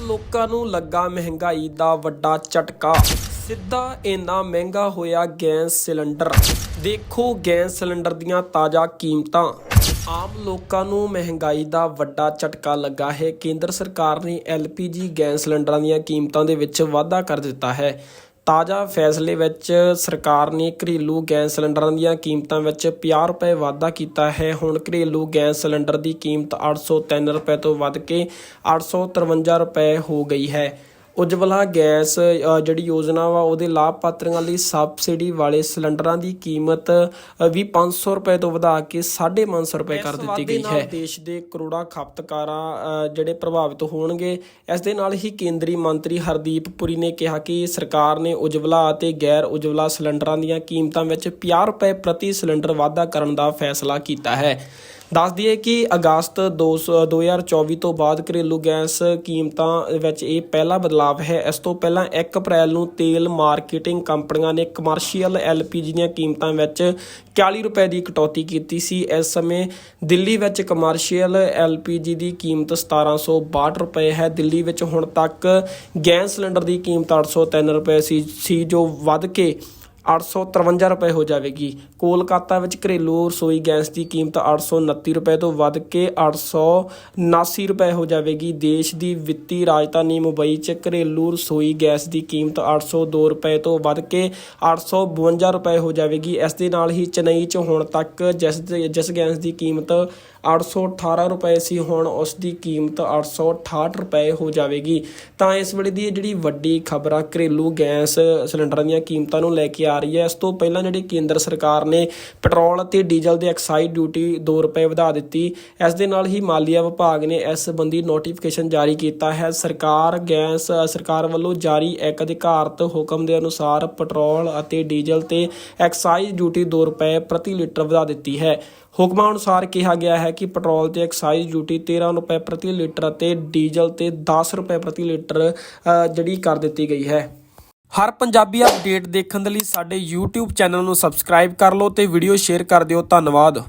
ਲੋਕਾਂ ਨੂੰ ਲੱਗਾ ਮਹਿੰਗਾਈ ਦਾ ਵੱਡਾ ਝਟਕਾ। ਸਿੱਧਾ ਇੰਨਾ ਮਹਿੰਗਾ ਹੋਇਆ ਗੈਸ ਸਿਲੰਡਰ। ਦੇਖੋ ਗੈਸ ਸਿਲੰਡਰ ਦੀਆਂ ਤਾਜ਼ਾ ਕੀਮਤਾਂ। ਆਮ ਲੋਕਾਂ ਨੂੰ ਮਹਿੰਗਾਈ ਦਾ ਵੱਡਾ ਝਟਕਾ ਲੱਗਾ ਹੈ। ਕੇਂਦਰ ਸਰਕਾਰ ਨੇ ਐਲਪੀਜੀ ਗੈਸ ਸਿਲੰਡਰਾਂ ਦੀਆਂ ਕੀਮਤਾਂ ਦੇ ਵਿੱਚ ਵਾਧਾ ਕਰ ਦਿੱਤਾ ਹੈ। ਤਾਜ਼ਾ ਫੈਸਲੇ ਵਿੱਚ ਸਰਕਾਰ ਨੇ ਘਰੇਲੂ ਗੈਸ ਸਿਲੰਡਰਾਂ ਦੀਆਂ ਕੀਮਤਾਂ ਵਿੱਚ 50 ਰੁਪਏ ਵਾਧਾ ਕੀਤਾ ਹੈ। ਹੁਣ ਘਰੇਲੂ ਗੈਸ ਸਿਲੰਡਰ ਦੀ ਕੀਮਤ 803 ਰੁਪਏ ਤੋਂ ਵੱਧ ਕੇ 853 ਰੁਪਏ ਹੋ ਗਈ ਹੈ। ਉਜਵਲਾ ਗੈਸ ਜਿਹੜੀ ਯੋਜਨਾ ਵਾ ਉਹਦੇ ਲਾਭਪਾਤਰੀਆਂ ਲਈ ਸਬਸਿਡੀ ਵਾਲੇ ਸਿਲੰਡਰਾਂ ਦੀ ਕੀਮਤ ਵੀ 500 ਰੁਪਏ ਤੋਂ ਵਧਾ ਕੇ 550 ਰੁਪਏ ਕਰ ਦਿੱਤੀ ਗਈ ਹੈ। ਦੇਸ਼ ਦੇ ਕਰੋੜਾਂ ਖਪਤਕਾਰਾਂ ਜਿਹੜੇ ਪ੍ਰਭਾਵਿਤ ਹੋਣਗੇ ਇਸ ਦੇ ਨਾਲ ਹੀ ਕੇਂਦਰੀ ਮੰਤਰੀ ਹਰਦੀਪ ਪੁਰੀ ਨੇ ਕਿਹਾ ਕਿ ਸਰਕਾਰ ਨੇ ਉਜਵਲਾ ਅਤੇ ਗੈਰ ਉਜਵਲਾ ਸਿਲੰਡਰਾਂ ਦੀਆਂ ਕੀਮਤਾਂ ਵਿੱਚ 50 ਰੁਪਏ ਪ੍ਰਤੀ ਸਿਲੰਡਰ ਵਾਧਾ ਕਰਨ ਦਾ ਫੈਸਲਾ ਕੀਤਾ ਹੈ। ਦੱਸ ਦਈਏ ਕਿ ਅਗਸਤ 200 2024 ਤੋਂ ਬਾਅਦ ਘਰੇਲੂ ਗੈਸ ਕੀਮਤਾਂ ਵਿੱਚ ਇਹ ਪਹਿਲਾ ਬਦਲਾਅ ਹੈ। ਇਸ ਤੋਂ ਪਹਿਲਾਂ 1 ਅਪ੍ਰੈਲ ਨੂੰ ਤੇਲ ਮਾਰਕੀਟਿੰਗ ਕੰਪਨੀਆਂ ਨੇ ਕਮਰਸ਼ੀਅਲ ਐਲਪੀਜੀ ਦੀਆਂ ਕੀਮਤਾਂ ਵਿੱਚ 40 ਰੁਪਏ ਦੀ ਕਟੌਤੀ ਕੀਤੀ ਸੀ। ਇਸ ਸਮੇਂ ਦਿੱਲੀ ਵਿੱਚ ਕਮਰਸ਼ੀਅਲ ਐਲਪੀਜੀ ਦੀ ਕੀਮਤ 1762 ਰੁਪਏ ਹੈ। ਦਿੱਲੀ ਵਿੱਚ ਹੁਣ ਤੱਕ ਗੈਸ ਸਿਲੰਡਰ ਦੀ ਕੀਮਤ 803 ਰੁਪਏ ਸੀ ਸੀ ਜੋ ਵੱਧ ਕੇ 853 ਰੁਪਏ ਹੋ ਜਾਵੇਗੀ। ਕੋਲਕਾਤਾ ਵਿੱਚ ਘਰੇਲੂ ਰਸੋਈ ਗੈਸ ਦੀ ਕੀਮਤ 829 ਰੁਪਏ ਤੋਂ ਵੱਧ ਕੇ 879 ਰੁਪਏ ਹੋ ਜਾਵੇਗੀ। ਦੇਸ਼ ਦੀ ਵਿੱਤੀ ਰਾਜਧਾਨੀ ਮੁੰਬਈ 'ਚ ਘਰੇਲੂ ਰਸੋਈ ਗੈਸ ਦੀ ਕੀਮਤ 802 ਰੁਪਏ ਤੋਂ ਵੱਧ ਕੇ 852 ਰੁਪਏ ਹੋ ਜਾਵੇਗੀ। ਇਸ ਦੇ ਨਾਲ ਹੀ ਚੇਨਈ 'ਚ ਹੁਣ ਤੱਕ ਜਿਸ ਦੇ- ਜਿਸ ਗੈਸ ਦੀ ਕੀਮਤ 818 ਰੁਪਏ ਸੀ, ਹੁਣ ਉਸ ਦੀ ਕੀਮਤ 868 ਰੁਪਏ ਹੋ ਜਾਵੇਗੀ। ਤਾਂ ਇਸ ਵੇਲੇ ਦੀ ਜਿਹੜੀ ਵੱਡੀ ਖਬਰ ਆ, ਘਰੇਲੂ ਗੈਸ ਸਿਲੰਡਰਾਂ ਦੀਆਂ ਕੀਮਤਾਂ ਨੂੰ ਲੈ ਕੇ ਆ ਰਹੀ ਹੈ। ਇਸ ਤੋਂ ਪਹਿਲਾਂ ਜਿਹੜੀ ਕੇਂਦਰ ਸਰਕਾਰ ਨੇ ਪੈਟਰੋਲ ਅਤੇ ਡੀਜ਼ਲ ਦੇ ਐਕਸਾਈਜ਼ ਡਿਊਟੀ 2 ਰੁਪਏ ਵਧਾ ਦਿੱਤੀ। ਇਸ ਦੇ ਨਾਲ ਹੀ ਮਾਲੀਆ ਵਿਭਾਗ ਨੇ ਇਸ ਸੰਬੰਧੀ ਨੋਟੀਫਿਕੇਸ਼ਨ ਜਾਰੀ ਕੀਤਾ ਹੈ। ਸਰਕਾਰ ਗੈਸ, ਸਰਕਾਰ ਵੱਲੋਂ ਜਾਰੀ ਇੱਕ ਅਧਿਕਾਰਤ ਹੁਕਮ ਦੇ ਅਨੁਸਾਰ ਪੈਟਰੋਲ ਅਤੇ ਡੀਜ਼ਲ ਤੇ ਐਕਸਾਈਜ਼ ਡਿਊਟੀ 2 ਰੁਪਏ ਪ੍ਰਤੀ ਲੀਟਰ ਵਧਾ ਦਿੱਤੀ ਹੈ। ਹੁਕਮਾਂ ਅਨੁਸਾਰ ਕਿਹਾ ਗਿਆ ਹੈ ਕਿ ਪੈਟਰੋਲ ਤੇ ਐਕਸਾਈਜ਼ ਡਿਊਟੀ 13 ਰੁਪਏ ਪ੍ਰਤੀ ਲੀਟਰ ਅਤੇ ਡੀਜ਼ਲ ਤੇ 10 ਰੁਪਏ ਪ੍ਰਤੀ ਲੀਟਰ ਜਿਹੜੀ ਕਰ ਦਿੱਤੀ ਗਈ ਹੈ। ਹਰ ਪੰਜਾਬੀ ਅਪਡੇਟ ਦੇਖਣ ਦੇ ਲਈ ਸਾਡੇ YouTube ਚੈਨਲ ਨੂੰ ਸਬਸਕ੍ਰਾਈਬ ਕਰ ਲਓ ਤੇ ਵੀਡੀਓ ਸ਼ੇਅਰ ਕਰ ਦਿਓ। ਧੰਨਵਾਦ।